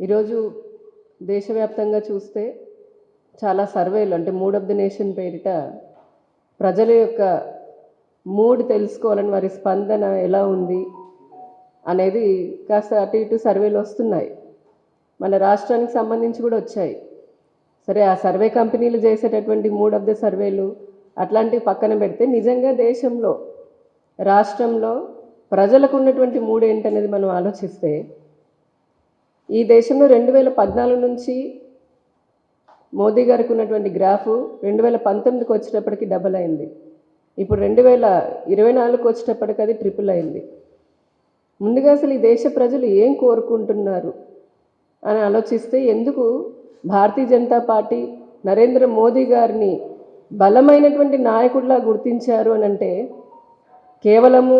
ఈరోజు దేశవ్యాప్తంగా చూస్తే చాలా సర్వేలు అంటే మూడ్ ఆఫ్ ది నేషన్ పేరిట ప్రజల యొక్క మూడ్ తెలుసుకోవాలని వారి స్పందన ఎలా ఉంది అనేది కాస్త అటు ఇటు సర్వేలు వస్తున్నాయి. మన రాష్ట్రానికి సంబంధించి కూడా వచ్చాయి. సరే ఆ సర్వే కంపెనీలు చేసేటటువంటి మూడ్ ఆఫ్ ద సర్వేలు అట్లాంటివి పక్కన పెడితే నిజంగా దేశంలో రాష్ట్రంలో ప్రజలకు ఉన్నటువంటి మూడ్ ఏంటనేది మనం ఆలోచిస్తే ఈ దేశంలో రెండు వేల పద్నాలుగు నుంచి మోదీ గారికి ఉన్నటువంటి గ్రాఫ్ రెండు వేల పంతొమ్మిదికి వచ్చేటప్పటికి డబల్ అయింది. ఇప్పుడు రెండు వేల ఇరవై నాలుగుకి వచ్చేటప్పటికి అది ట్రిపుల్ అయింది. ముందుగా అసలు ఈ దేశ ప్రజలు ఏం కోరుకుంటున్నారు అని ఆలోచిస్తే ఎందుకు భారతీయ జనతా పార్టీ నరేంద్ర మోదీ గారిని బలమైనటువంటి నాయకుడిలా గుర్తించారు అని అంటే కేవలము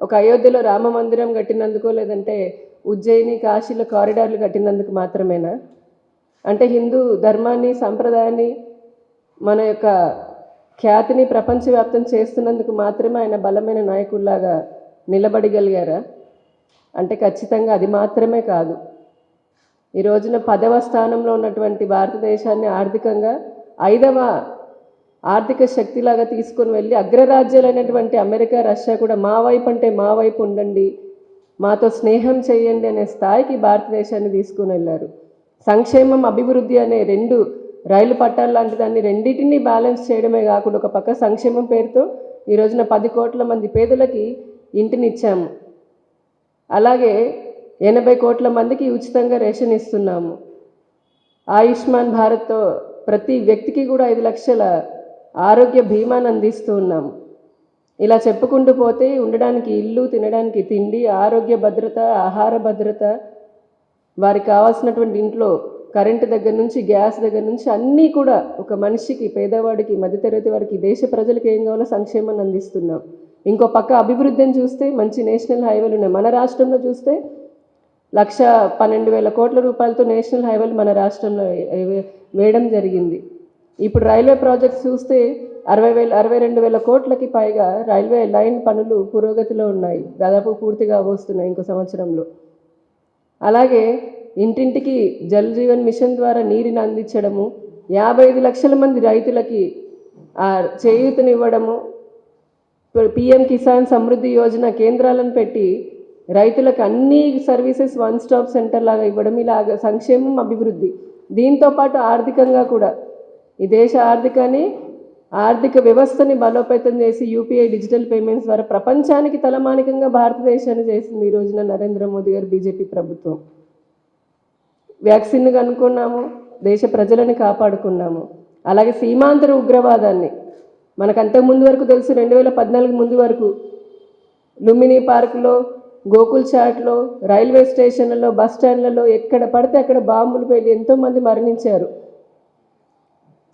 ఒక అయోధ్యలో రామ మందిరం కట్టినందుకో లేదంటే ఉజ్జయిని కాశీలో కారిడార్లు కట్టినందుకు మాత్రమేనా? అంటే హిందూ ధర్మాన్ని సంప్రదాయాన్ని మన యొక్క ఖ్యాతిని ప్రపంచవ్యాప్తం చేస్తున్నందుకు మాత్రమే ఆయన బలమైన నాయకుల్లాగా నిలబడగలిగారా? అంటే ఖచ్చితంగా అది మాత్రమే కాదు. ఈ రోజున పదవ స్థానంలో ఉన్నటువంటి భారతదేశాన్ని ఆర్థికంగా ఐదవ ఆర్థిక శక్తిలాగా తీసుకొని వెళ్ళి అగ్రరాజ్యాలైనటువంటి అమెరికా రష్యా కూడా మా వైపు అంటే మా వైపు ఉండండి మాతో స్నేహం చేయండి అనే స్థాయికి భారతదేశాన్ని తీసుకుని వెళ్ళారు. సంక్షేమం అభివృద్ధి అనే రెండు రైలు పట్టాలు లాంటి దాన్ని రెండింటినీ బ్యాలెన్స్ చేయడమే కాకుండా ఒక పక్క సంక్షేమం పేరుతో ఈ రోజున పది కోట్ల మంది పేదలకి ఇంటిని ఇచ్చాము అలాగే ఎనభై కోట్ల మందికి ఉచితంగా రేషన్ ఇస్తున్నాము. ఆయుష్మాన్ భారత్తో ప్రతి వ్యక్తికి కూడా ఐదు లక్షల ఆరోగ్య బీమాను అందిస్తూ ఉన్నాము. ఇలా చెప్పుకుంటూ పోతే ఉండడానికి ఇల్లు తినడానికి తిండి ఆరోగ్య భద్రత ఆహార భద్రత వారికి కావాల్సినటువంటి ఇంట్లో కరెంటు దగ్గర నుంచి గ్యాస్ దగ్గర నుంచి అన్నీ కూడా ఒక మనిషికి పేదవాడికి మధ్యతరగతి వారికి దేశ ప్రజలకు ఏం కావాలో సంక్షేమాన్ని అందిస్తున్నాం. ఇంకో పక్క అభివృద్ధిని చూస్తే మంచి నేషనల్ హైవేలు ఉన్నాయి. మన రాష్ట్రంలో చూస్తే లక్ష పన్నెండు వేల కోట్ల రూపాయలతో నేషనల్ హైవేలు మన రాష్ట్రంలో వేయడం జరిగింది. ఇప్పుడు రైల్వే ప్రాజెక్ట్స్ చూస్తే అరవై వేల అరవై రెండు వేల కోట్లకి పైగా రైల్వే లైన్ పనులు పురోగతిలో ఉన్నాయి. దాదాపు పూర్తిగా వస్తున్నాయి ఇంకో సంవత్సరంలో. అలాగే ఇంటింటికి జల్ జీవన్ మిషన్ ద్వారా నీరుని అందించడము యాభై ఐదు లక్షల మంది రైతులకి ఆ చేయూతనివ్వడము పిఎం కిసాన్ సమృద్ధి యోజన కేంద్రాలను పెట్టి రైతులకు అన్ని సర్వీసెస్ వన్ స్టాప్ సెంటర్ లాగా ఇవ్వడం ఇలాగ సంక్షేమం అభివృద్ధి. దీంతో పాటు ఆర్థికంగా కూడా. ఈ దేశ ఆర్థికాన్ని ఆర్థిక వ్యవస్థని బలోపేతం చేసి యూపీఐ డిజిటల్ పేమెంట్స్ ద్వారా ప్రపంచానికి తలమానికంగా భారతదేశాన్ని చేసింది ఈ రోజున నరేంద్ర మోదీ గారు బీజేపీ ప్రభుత్వం. వ్యాక్సిన్ కనుక్కున్నాము దేశ ప్రజలను కాపాడుకున్నాము. అలాగే సీమాంతర ఉగ్రవాదాన్ని మనకు ముందు వరకు తెలుసు రెండు వేల పద్నాలుగు ముందు వరకు లుంబిని పార్కులో గోకుల్ చాట్లో రైల్వే స్టేషన్లలో బస్ స్టాండ్లలో ఎక్కడ పడితే అక్కడ బాంబులు పెళ్ళి ఎంతోమంది మరణించారు.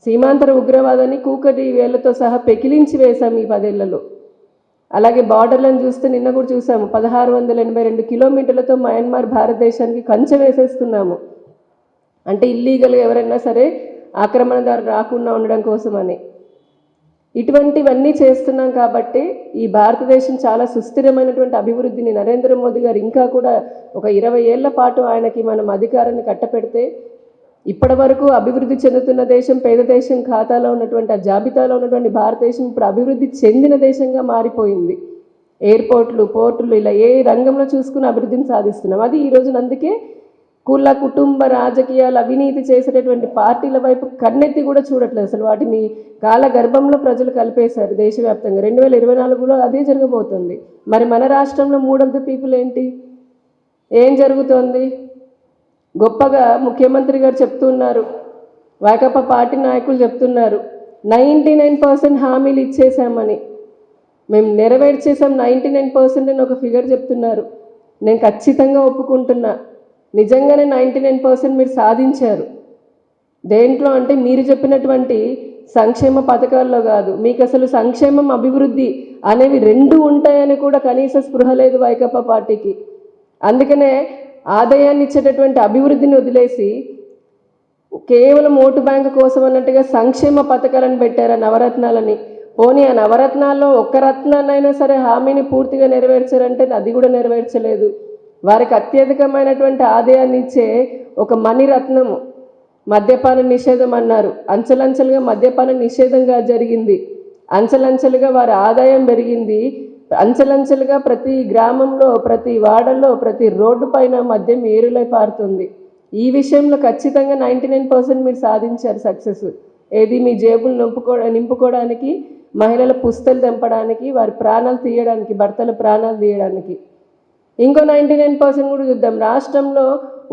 సీమాంతర ఉగ్రవాదాన్ని కూకటి వేళ్ళతో సహా పెకిలించి వేశాం ఈ పదేళ్ళలో. అలాగే బార్డర్లను చూస్తే నిన్న కూడా చూసాము. పదహారు వందల ఎనభై రెండు కిలోమీటర్లతో మయన్మార్ భారతదేశానికి కంచె వేసేస్తున్నాము. అంటే ఇల్లీగల్ ఎవరైనా సరే ఆక్రమణదారు రాకుండా ఉండడం కోసమని. ఇటువంటివన్నీ చేస్తున్నాం కాబట్టి ఈ భారతదేశం చాలా సుస్థిరమైనటువంటి అభివృద్ధిని నరేంద్ర మోదీ గారు ఇంకా కూడా ఒక ఇరవై ఏళ్ళ పాటు ఆయనకి మనం అధికారాన్ని కట్టపెడితే ఇప్పటి వరకు అభివృద్ధి చెందుతున్న దేశం పేద దేశం ఖాతాలో ఉన్నటువంటి ఆ జాబితాలో ఉన్నటువంటి భారతదేశం ఇప్పుడు అభివృద్ధి చెందిన దేశంగా మారిపోయింది. ఎయిర్పోర్ట్లు పోర్టులు ఇలా ఏ రంగంలో చూసుకుని అభివృద్ధిని సాధిస్తున్నాం. అది ఈ రోజున అందుకే కుల కుటుంబ రాజకీయాలు అవినీతి చేసేటటువంటి పార్టీల వైపు కన్నెత్తి కూడా చూడట్లేదు. అసలు వాటిని కాల గర్భంలో ప్రజలు కలిపేశారు దేశవ్యాప్తంగా. రెండు వేల ఇరవై నాలుగులో అదే జరగబోతుంది. మరి మన రాష్ట్రంలో మూడొంత పీపుల్ ఏంటి? ఏం జరుగుతోంది? గొప్పగా ముఖ్యమంత్రి గారు చెప్తున్నారు. వైకాపా పార్టీ నాయకులు చెప్తున్నారు. నైంటీ నైన్ పర్సెంట్ హామీలు ఇచ్చేసామని మేము నెరవేర్చేసాం నైంటీ నైన్ పర్సెంట్ అని ఒక ఫిగర్ చెప్తున్నారు. నేను ఖచ్చితంగా ఒప్పుకుంటున్నా. నిజంగానే నైంటీ నైన్ పర్సెంట్ మీరు సాధించారు. దేంట్లో అంటే మీరు చెప్పినటువంటి సంక్షేమ పథకాల్లో కాదు. మీకు అసలు సంక్షేమం అభివృద్ధి అనేవి రెండు ఉంటాయని కూడా కనీస స్పృహ లేదు వైకాపా పార్టీకి. అందుకనే ఆదాయాన్ని ఇచ్చేటటువంటి అభివృద్ధిని వదిలేసి కేవలం ఓటు బ్యాంకు కోసం అన్నట్టుగా సంక్షేమ పథకాలను పెట్టారు ఆ నవరత్నాలని? పోనీ ఆ నవరత్నాల్లో ఒక్క రత్నాన్నైనా సరే హామీని పూర్తిగా నెరవేర్చారంటే అది కూడా నెరవేర్చలేదు. వారికి అత్యధికమైనటువంటి ఆదాయాన్ని ఇచ్చే ఒక మణిరత్నము మద్యపాన నిషేధం అన్నారు. అంచెలంచెలుగా మద్యపాన నిషేధంగా జరిగింది. అంచెలంచెలుగా వారి ఆదాయం పెరిగింది. అంచెలంచెలుగా ప్రతి గ్రామంలో ప్రతి వాడల్లో ప్రతి రోడ్డు పైన మద్యం ఏరులై పారుతుంది. ఈ విషయంలో ఖచ్చితంగా నైంటీ నైన్ పర్సెంట్ మీరు సాధించారు సక్సెస్. ఏది మీ జేబులు నింపుకో నింపుకోవడానికి మహిళల పుస్తలు తెంపడానికి వారి ప్రాణాలు తీయడానికి భర్తల ప్రాణాలు తీయడానికి. ఇంకో నైంటీ నైన్ పర్సెంట్ కూడా చూద్దాం. రాష్ట్రంలో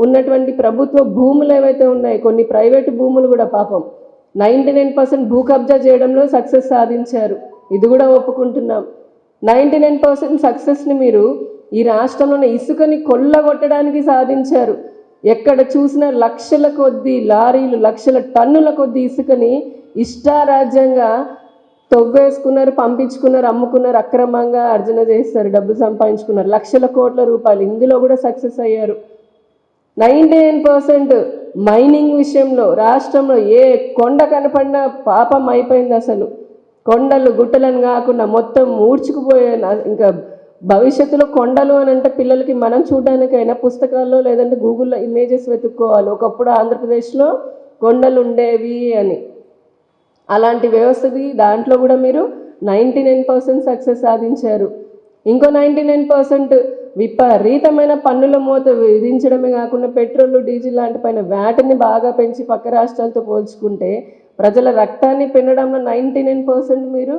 ఉన్నటువంటి ప్రభుత్వ భూములు ఏవైతే ఉన్నాయి కొన్ని ప్రైవేటు భూములు కూడా పాపం. నైంటీ నైన్ పర్సెంట్ భూ కబ్జా చేయడంలో సక్సెస్ సాధించారు. ఇది కూడా ఒప్పుకుంటున్నాం. నైంటీ నైన్ పర్సెంట్ సక్సెస్ని మీరు ఈ రాష్ట్రంలోని ఇసుకని కొల్లగొట్టడానికి సాధించారు. ఎక్కడ చూసినా లక్షల కొద్దీ లారీలు లక్షల టన్నుల కొద్దీ ఇసుకని ఇష్టారాజ్యంగా తొవ్వేసుకున్నారు పంపించుకున్నారు అమ్ముకున్నారు అక్రమంగా అర్జన చేస్తారు డబ్బులు సంపాదించుకున్నారు లక్షల కోట్ల రూపాయలు ఇందులో కూడా సక్సెస్ అయ్యారు. నైంటీ నైన్ పర్సెంట్ మైనింగ్ విషయంలో రాష్ట్రంలో ఏ కొండ కనపడినా పాపం అయిపోయింది అసలు. కొండలు గుట్టలను కాకుండా మొత్తం ఊడ్చుకుపోయే ఇంకా భవిష్యత్తులో కొండలు అని అంటే పిల్లలకి మనం చూడడానికైనా పుస్తకాల్లో లేదంటే గూగుల్లో ఇమేజెస్ వెతుక్కోవాలి. ఒకప్పుడు ఆంధ్రప్రదేశ్లో కొండలు ఉండేవి అని. అలాంటి వ్యవస్థది దాంట్లో కూడా మీరు నైంటీ నైన్ పర్సెంట్ సక్సెస్ సాధించారు. ఇంకో నైంటీ నైన్ పర్సెంట్ విపరీతమైన పన్నుల మూత విధించడమే కాకుండా పెట్రోల్ డీజిల్ లాంటి పైన వ్యాట్ని బాగా పెంచి పక్క రాష్ట్రాలతో పోల్చుకుంటే ప్రజల రక్తాన్ని పిన్నడంలో నైంటీ నైన్ పర్సెంట్ మీరు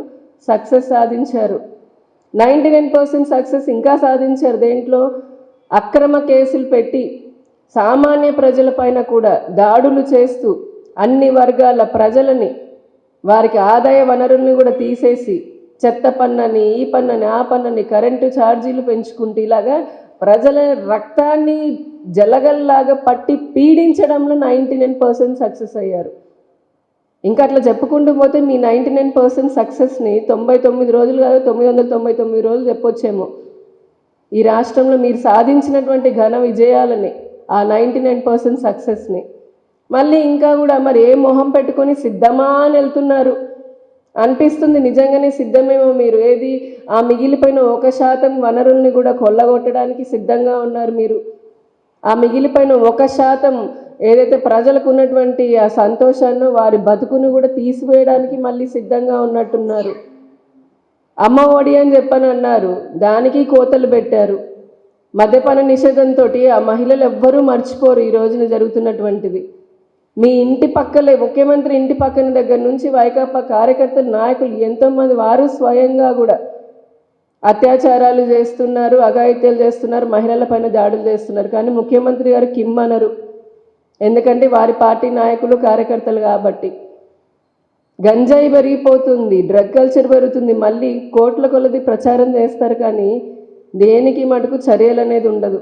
సక్సెస్ సాధించారు. నైంటీ నైన్ పర్సెంట్ సక్సెస్ ఇంకా సాధించారు. దేంట్లో అక్రమ కేసులు పెట్టి సామాన్య ప్రజలపైన కూడా దాడులు చేస్తూ అన్ని వర్గాల ప్రజలని వారికి ఆదాయ వనరుల్ని కూడా తీసేసి చెత్త పన్నని ఈ పన్నని ఆ పన్నని కరెంటు ఛార్జీలు పెంచుకుంటూ ఇలాగా ప్రజల రక్తాన్ని జలగల్లాగా పట్టి పీడించడంలో నైంటీ నైన్ పర్సెంట్ సక్సెస్ అయ్యారు. ఇంకా అట్లా చెప్పుకుంటూ పోతే మీ నైంటీ నైన్ పర్సెంట్ సక్సెస్ని తొంభై తొమ్మిది రోజులు కాదు తొమ్మిది వందల తొంభై తొమ్మిది రోజులు చెప్పొచ్చేమో. ఈ రాష్ట్రంలో మీరు సాధించినటువంటి ఘన విజయాలని ఆ నైంటీ నైన్ పర్సెంట్ సక్సెస్ని. మళ్ళీ ఇంకా కూడా మరి ఏ మొహం పెట్టుకొని సిద్ధమా అని వెళ్తున్నారు. అనిపిస్తుంది. నిజంగానే సిద్ధమేమో మీరు. ఏది? ఆ మిగిలిపోయిన ఒక శాతం వనరుల్ని కూడా కొల్లగొట్టడానికి సిద్ధంగా ఉన్నారు మీరు. ఆ మిగిలిపోయిన ఒక శాతం ఏదైతే ప్రజలకు ఉన్నటువంటి ఆ సంతోషాన్ని వారి బతుకును కూడా తీసివేయడానికి మళ్ళీ సిద్ధంగా ఉన్నట్టున్నారు. అమ్మ ఒడి అని చెప్పని అన్నారు. దానికి కోతలు పెట్టారు. మద్యపాన నిషేధంతో ఆ మహిళలు ఎవ్వరూ మర్చిపోరు ఈ రోజున జరుగుతున్నటువంటిది. మీ ఇంటి పక్కలే ముఖ్యమంత్రి ఇంటి పక్కన దగ్గర నుంచి వైకాపా కార్యకర్తలు నాయకులు ఎంతోమంది వారు స్వయంగా కూడా అత్యాచారాలు చేస్తున్నారు అఘాయిత్యాలు చేస్తున్నారు మహిళల పైన దాడులు చేస్తున్నారు. కానీ ముఖ్యమంత్రి గారు కిమ్మనరు ఎందుకంటే వారి పార్టీ నాయకులు కార్యకర్తలు కాబట్టి. గంజాయి పెరిగిపోతుంది డ్రగ్ కల్చర్ పెరుగుతుంది మళ్ళీ కోట్ల కొలది ప్రచారం చేస్తారు కానీ దేనికి మటుకు చర్యలు అనేది ఉండదు.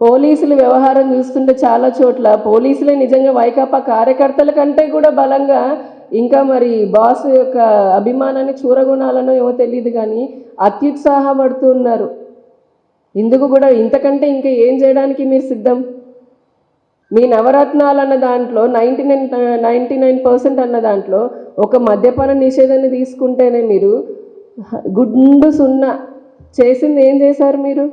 పోలీసుల వ్యవహారం చూస్తుంటే చాలా చోట్ల. పోలీసులే నిజంగా వైకాపా కార్యకర్తల కంటే కూడా బలంగా ఇంకా మరి బాస్ యొక్క అభిమానాన్ని చూరగొనాలనో ఏమో తెలియదు కానీ అత్యుత్సాహపడుతూ ఉన్నారు. ఇందుకు కూడా ఇంతకంటే ఇంకా ఏం చేయడానికి మీరు సిద్ధం? మీ నవరత్నాలు అన్న దాంట్లో ninety nine ninety nine percent అన్న దాంట్లో ఒక మద్యపాన నిషేధాన్ని తీసుకుంటేనే మీరు గుండు సున్నా చేసింది ఏం చేశారు మీరు?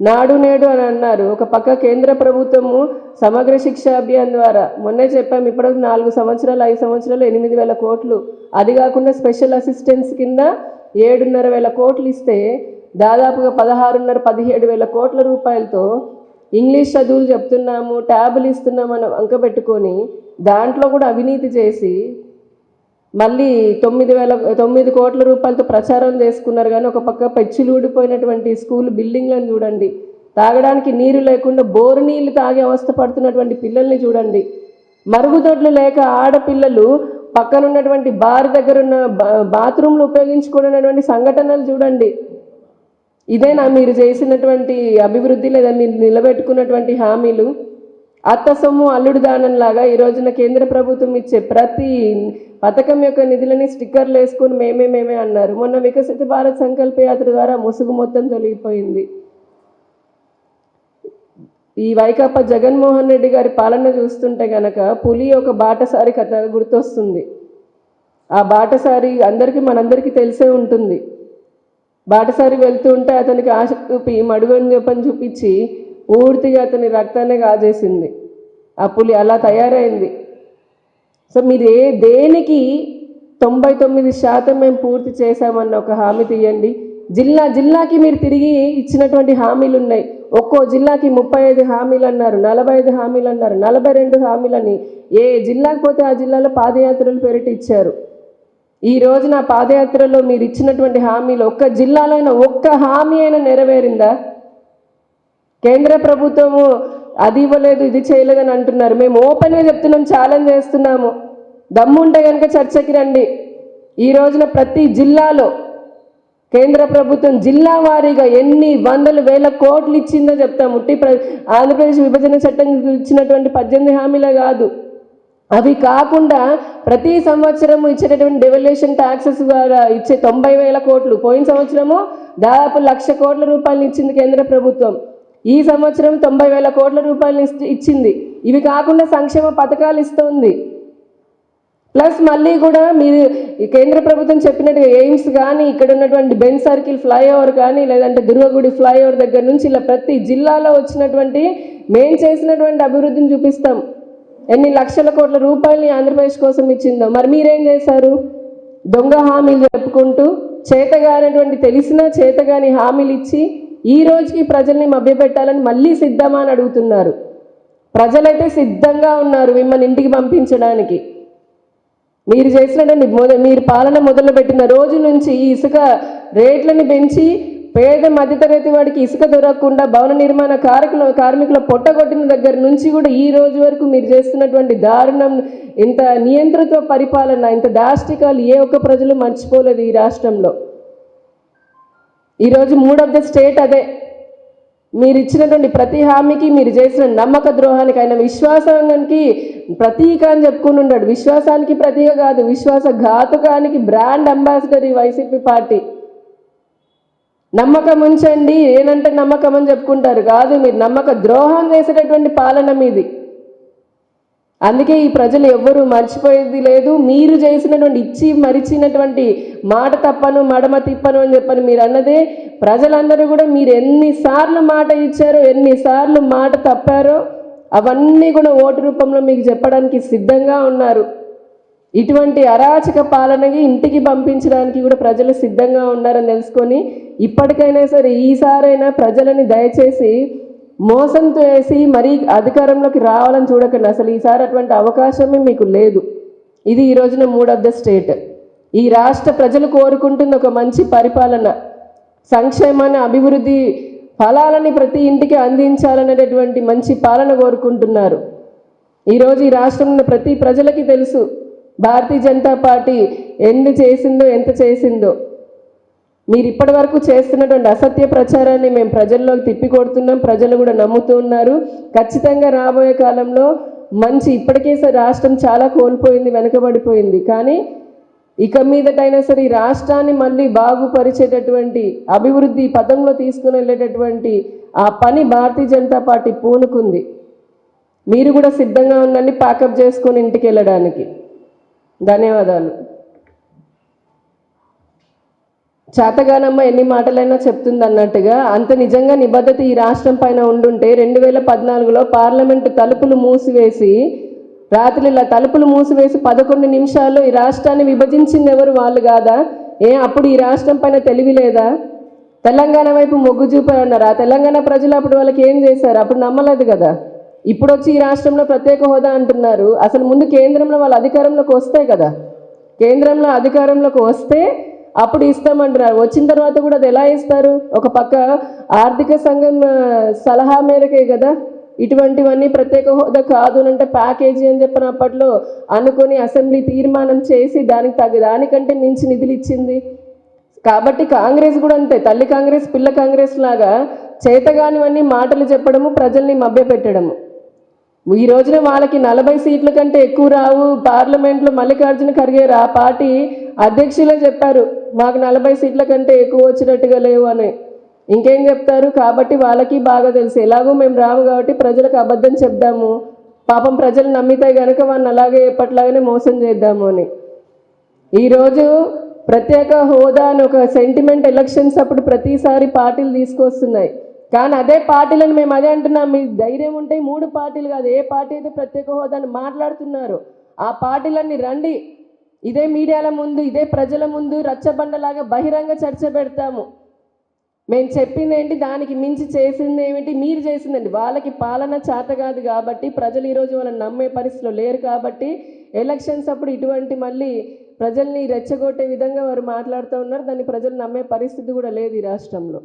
నాడు నేడు అని అన్నారు. ఒక పక్క కేంద్ర ప్రభుత్వము సమగ్ర శిక్ష అభియాన్ ద్వారా మొన్నే చెప్పాము ఇప్పటికి నాలుగు సంవత్సరాలు ఐదు సంవత్సరాలు ఎనిమిది వేల కోట్లు. అది కాకుండా స్పెషల్ అసిస్టెన్స్ కింద ఏడున్నర వేల కోట్లు ఇస్తే దాదాపుగా పదహారున్నర పదిహేడు వేల కోట్ల రూపాయలతో ఇంగ్లీష్ చదువులు చెప్తున్నాము ట్యాబులు ఇస్తున్నాము అని అంక పెట్టుకొని దాంట్లో కూడా అవినీతి చేసి మళ్ళీ తొమ్మిది వేల తొమ్మిది కోట్ల రూపాయలతో ప్రచారం చేసుకున్నారు కానీ ఒక పక్క పెచ్చులు ఊడిపోయినటువంటి స్కూల్ బిల్డింగ్లను చూడండి. తాగడానికి నీరు లేకుండా బోరు నీళ్ళు తాగే అవస్థ పడుతున్నటువంటి పిల్లల్ని చూడండి. మరుగుదొడ్లు లేక ఆడపిల్లలు పక్కన ఉన్నటువంటి బార్ దగ్గర ఉన్న బాత్రూమ్లు ఉపయోగించుకునేటువంటి సంఘటనలు చూడండి. ఇదేనా మీరు చేసినటువంటి అభివృద్ధి లేదా మీరు నిలబెట్టుకున్నటువంటి హామీలు? అత్త సొమ్ము అల్లుడు దానంలాగా ఈ రోజున కేంద్ర ప్రభుత్వం ఇచ్చే ప్రతి పథకం యొక్క నిధులని స్టిక్కర్లు వేసుకుని మేమే మేమే అన్నారు. మొన్న వికసిత భారత్ సంకల్ప యాత్ర ద్వారా ముసుగు మొత్తం తొలగిపోయింది. ఈ వైకాపా జగన్మోహన్ రెడ్డి గారి పాలన చూస్తుంటే గనక పులి ఒక బాటసారి కథ గుర్తొస్తుంది. ఆ బాటసారి అందరికీ మనందరికీ తెలిసే ఉంటుంది. బాటసారి వెళ్తూ ఉంటే అతనికి ఆశ చూపి మడుగని చెప్పని చూపించి పూర్తిగా అతని రక్తాన్ని కాజేసింది. ఆ పులి అలా తయారైంది. సో మీరు ఏ దేనికి తొంభై తొమ్మిది శాతం మేము పూర్తి చేశామన్న ఒక హామీ తీయండి. జిల్లా జిల్లాకి మీరు తిరిగి ఇచ్చినటువంటి హామీలు ఉన్నాయి. ఒక్కో జిల్లాకి ముప్పై ఐదు హామీలు అన్నారు నలభై ఐదు హామీలు అన్నారు నలభై రెండు హామీలని ఏ జిల్లాకి పోతే ఆ జిల్లాలో పాదయాత్రలు పెరిటి ఇచ్చారు. ఈ రోజున పాదయాత్రలో మీరు ఇచ్చినటువంటి హామీలు ఒక్క జిల్లాలో అయినా ఒక్క హామీ అయినా నెరవేరిందా? కేంద్ర ప్రభుత్వము అది ఇవ్వలేదు ఇది చేయలేదని అంటున్నారు. మేము ఓపెన్గా చెప్తున్నాం ఛాలెంజ్ చేస్తున్నాము. దమ్ముంటే కనుక చర్చకి రండి. ఈ రోజున ప్రతి జిల్లాలో కేంద్ర ప్రభుత్వం జిల్లా వారీగా ఎన్ని వందల వేల కోట్లు ఇచ్చిందో చెప్తాము. ఉట్టి ప్ర ఆంధ్రప్రదేశ్ విభజన చట్టం ఇచ్చినటువంటి పద్దెనిమిది హామీలే కాదు. అవి కాకుండా ప్రతి సంవత్సరము ఇచ్చేటటువంటి డెవల్యూషన్ ట్యాక్సెస్ ద్వారా ఇచ్చే తొంభై వేల కోట్లు. పోయిన సంవత్సరము దాదాపు లక్ష కోట్ల రూపాయలు ఇచ్చింది కేంద్ర ప్రభుత్వం. ఈ సంవత్సరం తొంభై వేల కోట్ల రూపాయలు ఇచ్చింది. ఇవి కాకుండా సంక్షేమ పథకాలు ఇస్తుంది. ప్లస్ మళ్ళీ కూడా మీరు కేంద్ర ప్రభుత్వం చెప్పినట్టుగా ఎయిమ్స్ కానీ ఇక్కడ ఉన్నటువంటి బెన్ సర్కిల్ ఫ్లైఓవర్ కానీ లేదంటే దుర్గగుడి ఫ్లైఓవర్ దగ్గర నుంచి ఇలా ప్రతి జిల్లాలో వచ్చినటువంటి మేము చేసినటువంటి అభివృద్ధిని చూపిస్తాం. ఎన్ని లక్షల కోట్ల రూపాయలని ఆంధ్రప్రదేశ్ కోసం ఇచ్చిందో. మరి మీరేం చేశారు? దొంగ హామీలు చెప్పుకుంటూ చేతగానటువంటి తెలిసిన చేతగాని హామీలు ఇచ్చి ఈ రోజుకి ప్రజల్ని మభ్యపెట్టాలని మళ్ళీ సిద్ధమా అని అడుగుతున్నారు. ప్రజలైతే సిద్ధంగా ఉన్నారు మిమ్మల్ని ఇంటికి పంపించడానికి. మీరు చేసినటువంటి మీరు పాలన మొదలుపెట్టిన రోజు నుంచి ఈ ఇసుక రేట్లను పెంచి పేద మధ్యతరగతి వాడికి ఇసుక దొరకకుండా భవన నిర్మాణ కార్మికుల కార్మికుల పొట్టగొట్టిన దగ్గర నుంచి కూడా ఈ రోజు వరకు మీరు చేస్తున్నటువంటి దారుణం ఇంత నియంత్రిత పరిపాలన ఇంత దాష్టికాలు ఏ ఒక్క ప్రజలు మర్చిపోలేదు ఈ రాష్ట్రంలో. ఈరోజు మూడ్ ఆఫ్ ద స్టేట్ అదే. మీరు ఇచ్చినటువంటి ప్రతి హామీకి మీరు చేసిన నమ్మక ద్రోహానికి ఆయన విశ్వాసానికి ప్రతీక అని చెప్పుకుని ఉన్నాడు విశ్వాసానికి ప్రతీక కాదు విశ్వాస ఘాతుకానికి బ్రాండ్ అంబాసిడర్ ఈ వైసీపీ పార్టీ. నమ్మకం ఉంచండి ఏనంటే నమ్మకం అని చెప్పుకుంటారు. కాదు మీరు నమ్మక ద్రోహం చేసేటటువంటి పాలన మీది. అందుకే ఈ ప్రజలు ఎవ్వరూ మర్చిపోయేది లేదు. మీరు చేసినటువంటి ఇచ్చి మరిచినటువంటి మాట తప్పను మడమ తిప్పను అని చెప్పని మీరు అన్నదే. ప్రజలందరూ కూడా మీరు ఎన్నిసార్లు మాట ఇచ్చారో ఎన్నిసార్లు మాట తప్పారో అవన్నీ కూడా ఓటు రూపంలో మీకు చెప్పడానికి సిద్ధంగా ఉన్నారు. ఇటువంటి అరాచక పాలనకి ఇంటికి పంపించడానికి కూడా ప్రజలు సిద్ధంగా ఉన్నారని తెలుసుకొని ఇప్పటికైనా సరే ఈసారైనా ప్రజలని దయచేసి మోసం చేసి మరీ అధికారంలోకి రావాలని చూడకండి. అసలు ఈసారి అటువంటి అవకాశమే మీకు లేదు. ఇది ఈ రోజున మూడ్ ఆఫ్ ద స్టేట్. ఈ రాష్ట్ర ప్రజలు కోరుకుంటుంది ఒక మంచి పరిపాలన సంక్షేమాన్ని అభివృద్ధి ఫలాలని ప్రతి ఇంటికి అందించాలనేటటువంటి మంచి పాలన కోరుకుంటున్నారు. ఈరోజు ఈ రాష్ట్రంలో ప్రతి ప్రజలకి తెలుసు భారతీయ జనతా పార్టీ ఎన్ని చేసిందో ఎంత చేసిందో. మీరు ఇప్పటి వరకు చేస్తున్నటువంటి అసత్య ప్రచారాన్ని మేము ప్రజల్లోకి తిప్పికొడుతున్నాం ప్రజలు కూడా నమ్ముతూ ఉన్నారు. ఖచ్చితంగా రాబోయే కాలంలో మంచి ఇప్పటికే సరే రాష్ట్రం చాలా కోల్పోయింది వెనుకబడిపోయింది. కానీ ఇక మీదటైనా సరే ఈ రాష్ట్రాన్ని మళ్ళీ బాగుపరిచేటటువంటి అభివృద్ధి పదంలో తీసుకుని వెళ్ళేటటువంటి ఆ పని భారతీయ జనతా పార్టీ పూనుకుంది. మీరు కూడా సిద్ధంగా ఉండండి ప్యాకప్ చేసుకొని ఇంటికి వెళ్ళడానికి. ధన్యవాదాలు. చేతగానమ్మ ఎన్ని మాటలైనా చెప్తుంది అన్నట్టుగా అంత నిజంగా నిబద్ధత ఈ రాష్ట్రం పైన ఉండుంటే రెండు వేల పద్నాలుగులో పార్లమెంటు తలుపులు మూసివేసి రాత్రి ఇలా తలుపులు మూసివేసి పదకొండు నిమిషాల్లో ఈ రాష్ట్రాన్ని విభజించింది ఎవరు వాళ్ళు కాదా? ఏ అప్పుడు ఈ రాష్ట్రం పైన తెలివి లేదా? తెలంగాణ వైపు మొగ్గు చూపారన్నారు? ఆ తెలంగాణ ప్రజలు అప్పుడు వాళ్ళకి ఏం చేశారు? అప్పుడు నమ్మలేదు కదా. ఇప్పుడు వచ్చి ఈ రాష్ట్రంలో ప్రత్యేక హోదా అంటున్నారు. అసలు ముందు కేంద్రంలో వాళ్ళ అధికారంలోకి వస్తే కదా. కేంద్రంలో అధికారంలోకి వస్తే అప్పుడు ఇస్తామంటున్నారు. వచ్చిన తర్వాత కూడా అది ఎలా ఇస్తారు? ఒక పక్క ఆర్థిక సంఘం సలహా మేరకే కదా? ఇటువంటివన్నీ ప్రత్యేక హోదా కాదు అంటే ప్యాకేజీ అని చెప్పిన అప్పట్లో అనుకొని అసెంబ్లీ తీర్మానం చేసి దానికి తగ్గ దానికంటే మించి నిధులు ఇచ్చింది. కాబట్టి కాంగ్రెస్ కూడా అంతే. తల్లి కాంగ్రెస్ పిల్ల కాంగ్రెస్ లాగా చేతగానివన్నీ మాటలు చెప్పడము ప్రజల్ని మభ్యపెట్టడము. ఈ రోజున వాళ్ళకి నలభై సీట్ల కంటే ఎక్కువ రావు. పార్లమెంట్లో మల్లికార్జున ఖర్గే ఆ పార్టీ అధ్యక్షులే చెప్పారు మాకు నలభై సీట్ల కంటే ఎక్కువ వచ్చినట్టుగా లేవు అని. ఇంకేం చెప్తారు? కాబట్టి వాళ్ళకి బాగా తెలుసు. ఎలాగో మేము రాము కాబట్టి ప్రజలకు అబద్ధం చెప్దాము. పాపం ప్రజలు నమ్మితే కనుక వాళ్ళని అలాగే ఎప్పట్లాగానే మోసం చేద్దాము అని. ఈరోజు ప్రత్యేక హోదా అని ఒక సెంటిమెంట్ ఎలక్షన్స్ అప్పుడు ప్రతిసారి పార్టీలు తీసుకొస్తున్నాయి. కానీ అదే పార్టీలను మేము అదే అంటున్నాం. మీ ధైర్యం ఉంటే మూడు పార్టీలు కాదు. ఏ పార్టీ అయితే ప్రత్యేక హోదాని మాట్లాడుతున్నారు ఆ పార్టీలన్నీ రండి. ఇదే మీడియాల ముందు ఇదే ప్రజల ముందు రచ్చబండలాగా బహిరంగ చర్చ పెడతాము. మేము చెప్పింది ఏంటి? దానికి మించి చేసింది ఏమిటి? మీరు చేసిందండి. వాళ్ళకి పాలన చేత కాదు కాబట్టి ప్రజలు ఈరోజు వాళ్ళని నమ్మే పరిస్థితిలో లేరు కాబట్టి ఎలక్షన్స్ అప్పుడు ఇటువంటి మళ్ళీ ప్రజల్ని రెచ్చగొట్టే విధంగా వారు మాట్లాడుతూ ఉన్నారు. దాన్ని ప్రజలు నమ్మే పరిస్థితి కూడా లేదు ఈ రాష్ట్రంలో.